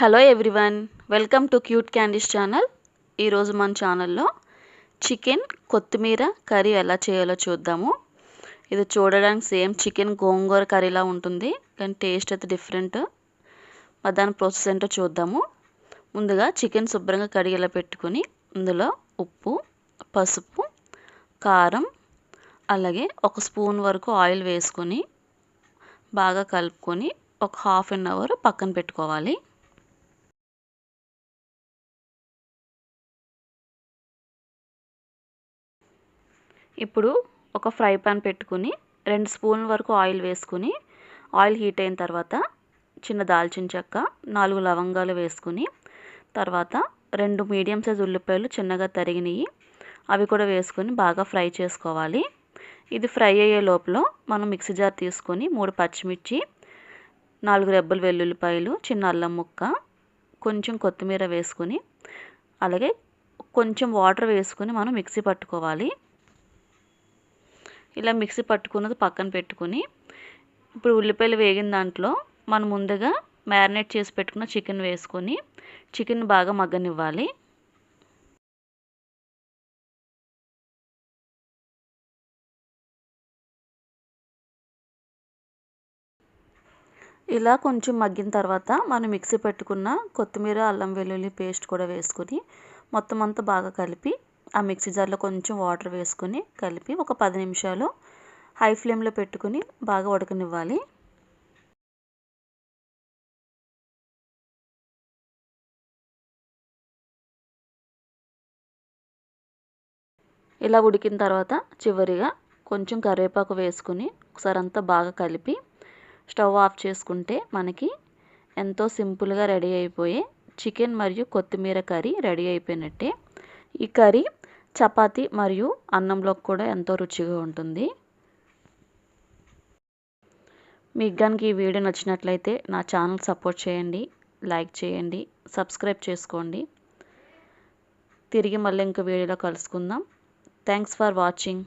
Hello everyone welcome to cute candies channel. ఈరోజు మన ఛానల్లో చికెన్ కొత్తిమీర కర్రీ ఎలా చేయాలో చూద్దాము. ఇది చూడడానికి సేమ్ చికెన్ గోంగూర కర్రీలా ఉంటుంది కానీ టేస్ట్ అయితే డిఫరెంట్ మరి దాని ప్రాసెస్ ఏంటో చూద్దాము. ముందుగా చికెన్ శుభ్రంగా కడిగేలా పెట్టుకొని ఇందులో ఉప్పు పసుపు కారం అలాగే ఒక స్పూన్ వరకు ఆయిల్ వేసుకొని బాగా కలుపుకొని ఒక హాఫ్ అన్ అవర్ పక్కన పెట్టుకోవాలి. ఇప్పుడు ఒక ఫ్రై పాన్ పెట్టుకుని రెండు స్పూన్ల వరకు ఆయిల్ వేసుకుని ఆయిల్ హీట్ అయిన తర్వాత చిన్న దాల్చిన చెక్క నాలుగు లవంగాలు వేసుకుని తర్వాత రెండు మీడియం సైజ్ ఉల్లిపాయలు చిన్నగా తరిగినవి అవి కూడా వేసుకొని బాగా ఫ్రై చేసుకోవాలి. ఇది ఫ్రై అయ్యే లోపల మనం మిక్సీ జార్ తీసుకొని మూడు పచ్చిమిర్చి నాలుగు రెబ్బలు వెల్లుల్లిపాయలు చిన్న అల్లం ముక్క కొంచెం కొత్తిమీర వేసుకొని అలాగే కొంచెం వాటర్ వేసుకొని మనం మిక్సీ పట్టుకోవాలి. ఇలా మిక్సీ పట్టుకున్నది పక్కన పెట్టుకుని ఇప్పుడు ఉల్లిపాయలు వేగిన దాంట్లో మనం ముందుగా మ్యారినేట్ చేసి పెట్టుకున్న చికెన్ వేసుకొని చికెన్ బాగా మగ్గనివ్వాలి. ఇలా కొంచెం మగ్గిన తర్వాత మనం మిక్సీ పెట్టుకున్న కొత్తిమీర అల్లం వెల్లుల్లి పేస్ట్ కూడా వేసుకొని మొత్తం అంతా బాగా కలిపి ఆ మిక్సీ జార్లో కొంచెం వాటర్ వేసుకొని కలిపి ఒక పది నిమిషాలు హై ఫ్లేమ్లో పెట్టుకుని బాగా ఉడకనివ్వాలి. ఇలా ఉడికిన తర్వాత చివరిగా కొంచెం కరివేపాకు వేసుకుని ఒకసారి అంతా బాగా కలిపి స్టవ్ ఆఫ్ చేసుకుంటే మనకి ఎంతో సింపుల్గా రెడీ అయిపోయే చికెన్ మరియు కొత్తిమీర కర్రీ రెడీ అయిపోయినట్టే. ఈ కర్రీ చపాతి మరియు అన్నంలోకి కూడా ఎంతో రుచిగా ఉంటుంది. మీకు కనుక ఈ వీడియో నచ్చినట్లయితే నా ఛానల్ సపోర్ట్ చేయండి లైక్ చేయండి సబ్స్క్రైబ్ చేసుకోండి. తిరిగి మళ్ళీ ఇంకో వీడియోలో కలుసుకుందాం. Thanks for watching.